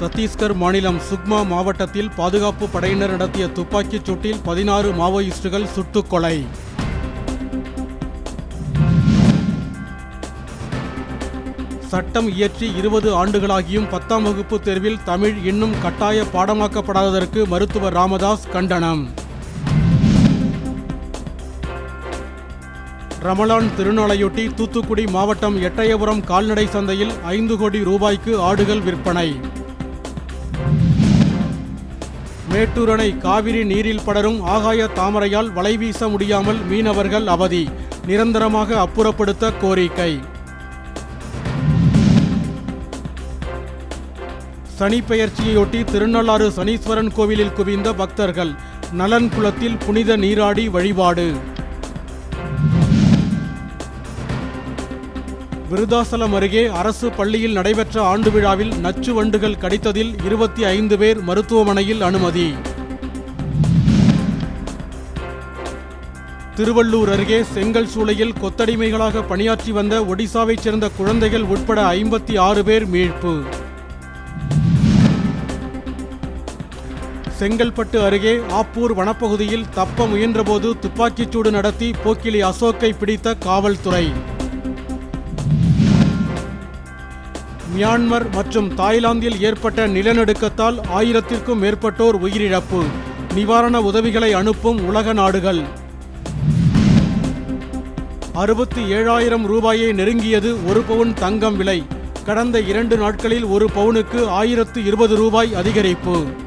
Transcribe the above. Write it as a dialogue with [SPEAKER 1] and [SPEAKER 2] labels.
[SPEAKER 1] சத்தீஸ்கர் மாநிலம் சுக்மா மாவட்டத்தில் பாதுகாப்பு படையினர் நடத்திய துப்பாக்கிச் சூட்டில் பதினாறு மாவோயிஸ்டுகள் சுட்டுக் கொலை. சட்டம் இயற்றி இருபது ஆண்டுகளாகியும் பத்தாம் வகுப்பு தேர்வில் தமிழ் இன்னும் கட்டாய பாடமாக்கப்படாததற்கு மருத்துவர் ராமதாஸ் கண்டனம். ரமலான் திருநாளையொட்டி தூத்துக்குடி மாவட்டம் எட்டயபுரம் கால்நடை சந்தையில் ஐந்து கோடி ரூபாய்க்கு ஆடுகள் விற்பனை. மேட்டூர் அணை காவிரி நீரில் படரும் ஆகாய தாமரையால் வலைவீச முடியாமல் மீனவர்கள் அவதி. நிரந்தரமாக அப்புறப்படுத்த கோரிக்கை. சனி பெயர்ச்சியையொட்டி திருநள்ளாறு சனீஸ்வரன் கோவிலில் குவிந்த பக்தர்கள். நலன் குளத்தில் புனித நீராடி வழிபாடு. விருதாசலம் அருகே அரசு பள்ளியில் நடைபெற்ற ஆண்டு விழாவில் நச்சு வண்டுகள் கடித்ததில் இருபத்தி ஐந்து பேர் மருத்துவமனையில் அனுமதி. திருவள்ளூர் அருகே செங்கல் சூளையில் கொத்தடிமைகளாக பணியாற்றி வந்த ஒடிசாவைச் சேர்ந்த குழந்தைகள் உட்பட ஐம்பத்தி ஆறு பேர் மீட்பு. செங்கல்பட்டு அருகே ஆப்பூர் வனப்பகுதியில் தப்ப முயன்றபோது துப்பாக்கிச்சூடு நடத்தி போக்கிலி அசோக்கை பிடித்த காவல்துறை. மியான்மர் மற்றும் தாய்லாந்தில் ஏற்பட்ட நிலநடுக்கத்தால் ஆயிரத்திற்கும் மேற்பட்டோர் உயிரிழப்பு. நிவாரண உதவிகளை அனுப்பும் உலக நாடுகள். அறுபத்தி ஏழாயிரம் ரூபாயை நெருங்கியது ஒரு பவுன் தங்கம் விலை. கடந்த இரண்டு நாட்களில் ஒரு பவுனுக்கு ஆயிரத்து இருபது ரூபாய் அதிகரிப்பு.